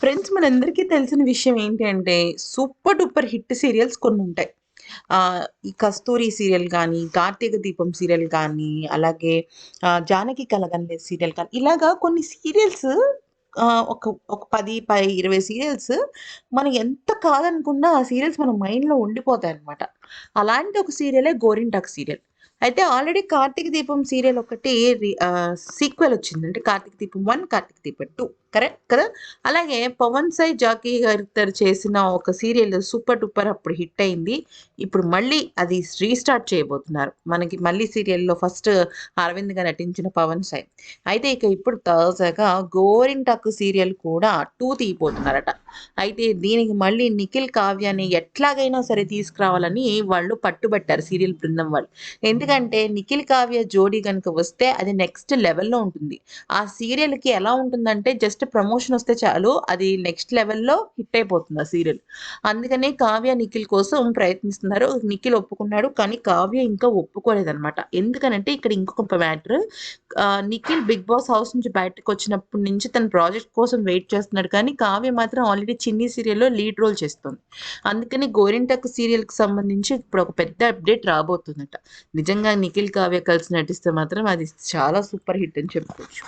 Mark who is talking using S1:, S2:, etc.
S1: Friends మనందరికీ తెలిసిన విషయం ఏంటి అంటే సూపర్ డూపర్ హిట్ సీరియల్స్ కొన్ని ఉంటాయి. ఈ 'కస్తూరి' సీరియల్ కానీ 'కార్తీక దీపం' సీరియల్ కానీ, అలాగే 'జానకి కలగనలే సీరియల్ కానీ, ఇలాగా కొన్ని సీరియల్స్ ఒక ఒక పది పై 20 సీరియల్స్ మనం ఎంత కాదనుకున్నా ఆ సీరియల్స్ మన మైండ్‌లో ఉండిపోతాయన్నమాట. అలాంటి ఒక సీరియలే 'గోరింటాకు' సీరియల్. అయితే ఆల్రెడీ 'కార్తీక దీపం' సీరియల్ ఒకటి సీక్వెల్ వచ్చింది. అంటే 'కార్తీక దీపం వన్ 'కార్తీక దీపం టూ కరెక్ట్ కదా! అలాగే పవన్ సాయి జాకీ గారిద్దరు చేసిన ఒక సీరియల్ సూపర్ డూపర్ అప్పుడు హిట్ అయింది. ఇప్పుడు మళ్ళీ అది రీస్టార్ట్ చేయబోతున్నారు. మనకి మళ్ళీ సీరియల్‌లో ఫస్ట్ అరవింద్‌గా నటించిన పవన్ సాయి. అయితే ఇక ఇప్పుడు తాజాగా 'గోరింటాకు' సీరియల్ కూడా టూ తీయబోతున్నారట. అయితే దీనికి మళ్ళీ నిఖిల్, కావ్యాన్ని ఎట్లాగైనా సరే తీసుకురావాలని వాళ్ళు పట్టుబట్టారు సీరియల్ బృందం వాళ్ళు. ఎందుకంటే నిఖిల్, కావ్య జోడీ కనుక వస్తే అది నెక్స్ట్ లెవెల్‌లో ఉంటుంది. ఆ సీరియల్‌కి ఎలా ఉంటుందంటే జస్ట్ ప్రమోషన్ వస్తే చాలు అది నెక్స్ట్ లెవెల్‌లో హిట్ అయిపోతుంది ఆ సీరియల్. అందుకనే కావ్య, నిఖిల్ కోసం ప్రయత్నిస్తున్నారు. నిఖిల్ ఒప్పుకున్నాడు. కానీ కావ్య ఇంకా ఒప్పుకోలేదన్నమాట. ఎందుకనంటే ఇక్కడ ఇంకొక matter Nikhil 'Bigg Boss' house నుంచి బయటకు వచ్చినప్పటి నుంచి తన ప్రాజెక్ట్ కోసం వెయిట్ చేస్తున్నాడు. కానీ కావ్య మాత్రం ఆల్రెడీ 'చిన్ని' సీరియల్‌లో లీడ్ రోల్ చేస్తుంది. అందుకని 'గోరింటాకు' సీరియల్‌కి సంబంధించి ఇప్పుడు ఒక పెద్ద అప్డేట్ రాబోతుందట. నిజంగా నిఖిల్, కావ్య కలిసి నటిస్తే మాత్రం అది చాలా సూపర్ హిట్ అని చెప్పుకోవచ్చు.